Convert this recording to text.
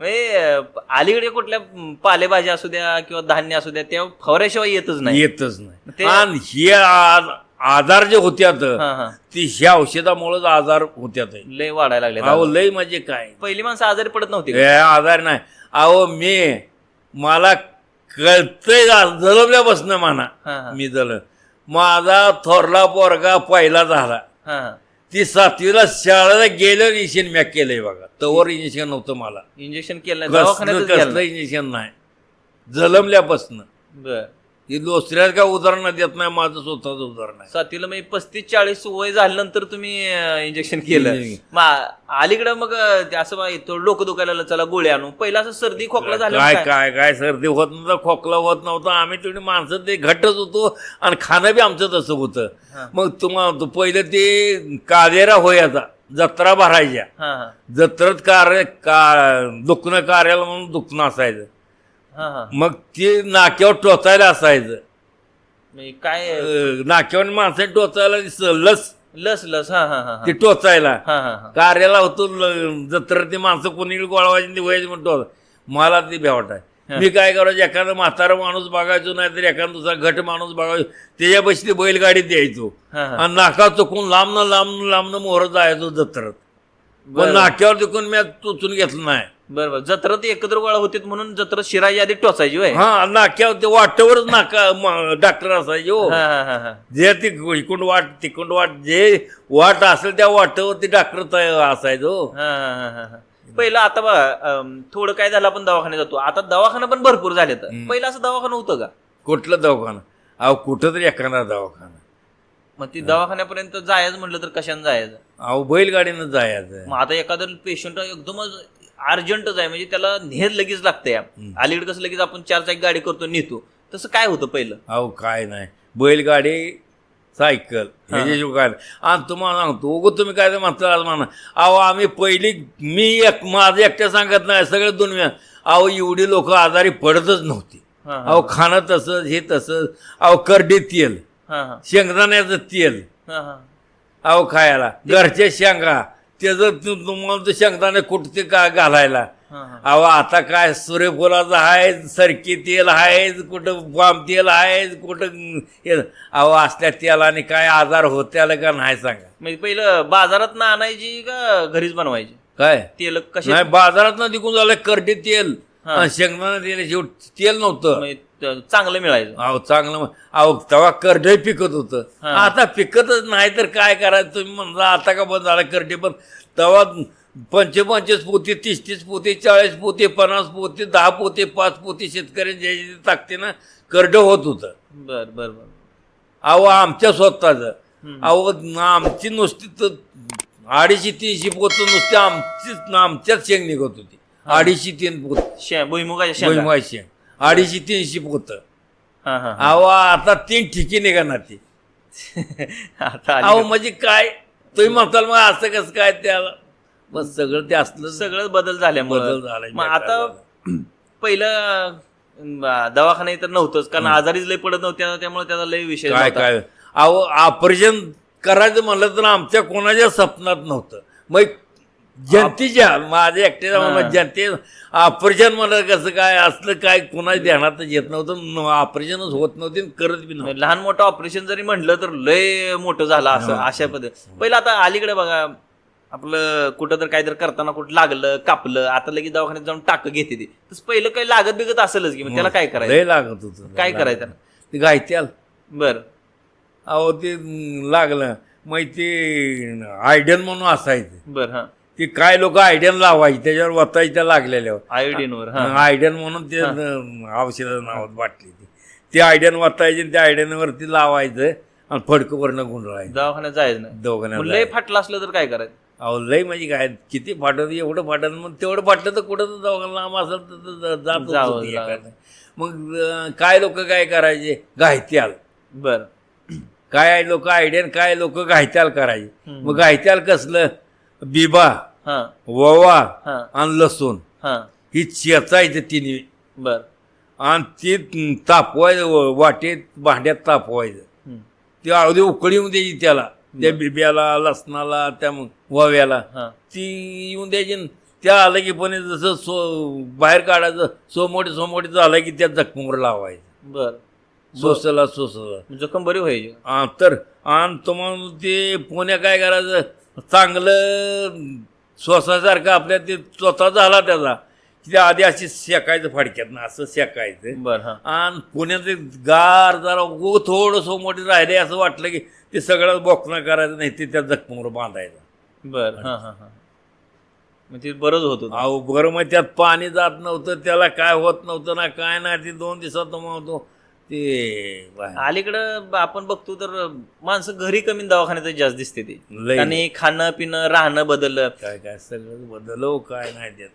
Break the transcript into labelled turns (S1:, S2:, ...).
S1: म्हणजे अलीकडे कुठल्या पालेभाज्या असू द्या किंवा धान्य असू द्या त्या फवाऱ्याशिवाय येतच नाही.
S2: येतच नाही. आणि हे आजार जे होत्यात ती ह्या औषधामुळेच आजार होत्यात.
S1: लय वाढायला लागले
S2: अहो लय म्हणजे काय?
S1: पहिली माणसं आजारी पडत नव्हती
S2: आजार नाही. अहो मी मला कळतंय जलमल्यापासून म्हणा मी जल माझा थोरला पोरगा पहिला झाला. ती सातवीला शाळेला गेलं इंजेक्शन मॅक केलंय बघा. तवर इंजेक्शन नव्हतं मला.
S1: इंजेक्शन केलं
S2: कसलं इंजेक्शन नाही. जलमल्यापासून.
S1: बर.
S2: ही दुसऱ्याच का उदाहरण देत नाही माझं स्वतःच उदाहरण आहे.
S1: सातवीला म्हणजे पस्तीस चाळीस वय झाल्यानंतर तुम्ही इंजेक्शन केलं. मग अलीकडे मग असं थोडं डोकं दुखायला चला गोळी आणू. पहिला असं सर्दी खोकला झाला
S2: काय काय काय सर्दी होत नव्हतं खोकला होत नव्हतं. आम्ही तेवढी माणसं ते घट्टच होतो आणि खाणं बी आमचं तसं होतं. मग तुम्हाला पहिलं ते कादेरा होयाचा जत्रा भरायच्या. जत्रत कार्य का दुखणं कार्याला म्हणून दुखणं असायचं. मग ते नाक्यावर टोचायला असायचं.
S1: म्हणजे काय
S2: अं, नाक्यावर माणसं टोचायला दिस- लस.
S1: लस लस. हा हा हा
S2: ते टोचायला.
S1: हा हा हा.
S2: कार्याला होतो ल- जत्रेत ते माणसं कोणी गोळवायची ते व्हायची म्हणतो मला ती भेवट आहे मी काय करायचं एखादा म्हातारा माणूस बघायचो नाही तर एखादा दुसरा घट माणूस बघायचो त्याच्यापाशी ते बैलगाडीत द्यायचो
S1: हा हा.
S2: आणि नाका चुकून लांबनं लांबनं लांबनं मोहर जायचो जत्रेत. पण. नाक्यावर चुकून मी टोचून घेतलं नाही.
S1: बरोबर. जत्रात एकत्र गोळा होतीत म्हणून जत्रा शिरायच्या आधी टोचायची वय
S2: हा नाक्यावर ते वाटेवरच नाका म- डॉक्टर असायचे हो.
S1: हा हा हा हा.
S2: जे ती इकडून वाट तिकडून वाट जे वाट असेल त्या वाटेवरती डॉक्टर असायचो हो.
S1: हा, हा, हा, हा, हा. पहिलं आता बघा अम, थोडं काय झालं आपण दवाखान्यात जातो. आता दवाखाना पण भरपूर झाले तर पहिलं असं दवाखाना होतं का?
S2: कुठलं दवाखाना? अहो कुठं तरी एखादा दवाखाना.
S1: मग ती दवाखान्यापर्यंत जायचं म्हटलं तर कशाने जायचं?
S2: अहो बैलगाडीनं जायचं.
S1: मग आता एखादं पेशंट एकदमच अर्जंटच आहे. म्हणजे त्याला नेर लगेच लागतंय अलीकडे कसं लगेच आपण चार चाक गाडी करतो नेतो. तसं काय होतं पहिलं?
S2: अहो काय नाही. बैलगाडी सायकल ह्याच्या काय. आणि तुम्हाला सांगतो उगं तुम्ही काय म्हणता म्हणा अहो आम्ही पहिली मी एक माझं एकट्या सांगत नाही सगळं दुनिया. अहो एवढी लोक आजारी पडतच नव्हती. अहो खाणं तसंच हे तसंच अहो करडे तेल. शेंगदाण्याचं तेल. अहो खायला. घरच्या शेंगा. त्याचं तु- तुम्हाला ते शेंगदाणे कुठते का घालायला?
S1: हा हा.
S2: अहो आता काय सूर्यफुलाचं आहे सरकी तेल आहे कुठं पाम तेल आहे कुठं हे- अहो असल्या तेलाने काय आजार होत्याला का नाही सांगा.
S1: म्हणजे पहिलं बाजारात ना आणायची का घरीच बनवायची?
S2: काय?
S1: तेल कसे?
S2: नाही बाजारात ना तिकून झालं करडे तेल.
S1: हा.
S2: शेंगदाणा शेवट तेल नव्हतं.
S1: त- चांगलं मिळायचं.
S2: अहो चांगलं अहो तेव्हा करडे पिकत होतं.
S1: हा.
S2: आता पिकतच नाही तर काय करायचं? तुम्ही म्हणला आता का बंद झाला करडे पण तेव्हा पंचे पंचवीस पोते तीस तीस पोते चाळीस पोते पन्नास पोते दहा पोते पाच पोते शेतकरी जे जे टाकते ना करडं होत होतं.
S1: बर बर बर.
S2: अहो आमच्या स्वतःचं.
S1: हम्म.
S2: अहो आमची नुसती तर अडीचशे तीनशे पोतं नुसती आमचीच आमच्याच शेंग निघत होती. अडीचशे तीन पोत.
S1: शे भुईमुगाच्या शेंगा.
S2: भुईमुगाची. अडीचशे तीनशे पोतं.
S1: हा हा हा.
S2: अहो आता तीन ठिकी निघणार ती.
S1: आता आली
S2: अहो? म्हणजे काय? तुम्ही म्हणताल मग असं कसं काय त्याला? बस सगळं ते असलं
S1: सगळं बदल झाल्यामुळे.
S2: बदल झालाय,
S1: मग आता. पहिलं अं, दवाखाना तर नव्हतंच कारण आजारीच लय पडत नव्हत्या त्यामुळे त्याचा लय विषय
S2: काय
S1: नव्हता.
S2: काय? अहो ऑपरेशन करायचं म्हणलं तर आमच्या कोणाच्या स्वप्नात नव्हतं. मग जनतेच्या माझ्या. म्हणलं जनते ऑपरेशन म्हणलं कसं काय असलं काय कोणाच्या ध्यानातच येत नव्हतं ऑपरेशनच होत नव्हते करत बी नव्हतं.
S1: लहान मोठं ऑपरेशन जरी म्हटलं तर लय मोठं झालं असं अशा पद्धती. पहिलं आता अलीकडे बघा आपलं कुठं तर काहीतरी करताना कुठं लागलं कापलं आता लगेच दवाखान्यात जाऊन टाक घेते ती. तसं पहिलं काही लागत बिगत असेलच की मग त्याला काय करायचं?
S2: लय लागत होतं
S1: काय करायचं?
S2: ते गायत्याल
S1: बर.
S2: अहो ते लागलं. मग ते आयडन म्हणून असायचं.
S1: बर हा.
S2: ते काय लोक आयडन लावायचे त्याच्यावर वतायचे त्या लागलेल्यावर
S1: आयोडीनवर हा.
S2: आयडन म्हणून ते औषधाचं नाव बाटली ती. ते आयडन वतायचे आणि त्या आयडनवरती लावायचं आणि फडकं वरनं गुंडळायचं.
S1: दवाखान्यात जायचं नाही.
S2: दोघांना
S1: लय फाटलं असलं तर काय करायचं?
S2: अहो लय म्हणजे काय किती फाटत एवढं फाटत मग तेवढं फाटलं तर कुठं तर दोघांना लांब असेल तर जात
S1: जावं.
S2: एखादं. मग अं, काय लोक काय करायचे? घायत्याल.
S1: बर.
S2: काय लोक आयडियन काय लोक घायत्याल करायचे. मग घायत्याल कसलं? बिबा. ववा आणि लसूण.
S1: हा.
S2: ही चेचायचं तिन्ही.
S1: बर.
S2: आणि ते तापवायचं वाटेत भांड्यात तापवायचं. ते अगदी उकळी येऊन द्यायची त्याला. त्या बिब्याला लसणाला त्या मग वव्याला. ती येऊन द्यायची त्या आलं की पण जसं सो बाहेर काढायचं सोमोटी सोमोटी झालं की त्या जखमवर लावायचं.
S1: बर.
S2: सोसला सोसला.
S1: जखम बरी व्हायची.
S2: तर आणि तुम्हाला ते पुण्या काय करायचं? चांगलं श्वासासारखं आपल्या ते स्वतः झाला त्याचा. की ते आधी अशी शेकायचं फाडक्यात ना असं शेकायचं.
S1: बर हा.
S2: आणि पुण्यात ते गार जरा उगं थोडं मोठी राहिले असं वाटलं की ते सगळं बोकणं करायचं नाही ते त्या जखमवर बांधायचं.
S1: बर हा हा हा. मग ते बरंच होत
S2: अहो बरं मग त्यात पाणी जात नव्हतं त्याला काय होत नव्हतं ना काय नाही ते दोन दिवसात होतो ते.
S1: अलीकडं आपण बघतो तर माणसं घरी कमी दवाखान्यात जास्त दिसते ते. आणि खाणं पिणं राहणं बदललं.
S2: काय काय सगळं बदलव काय नाही त्यात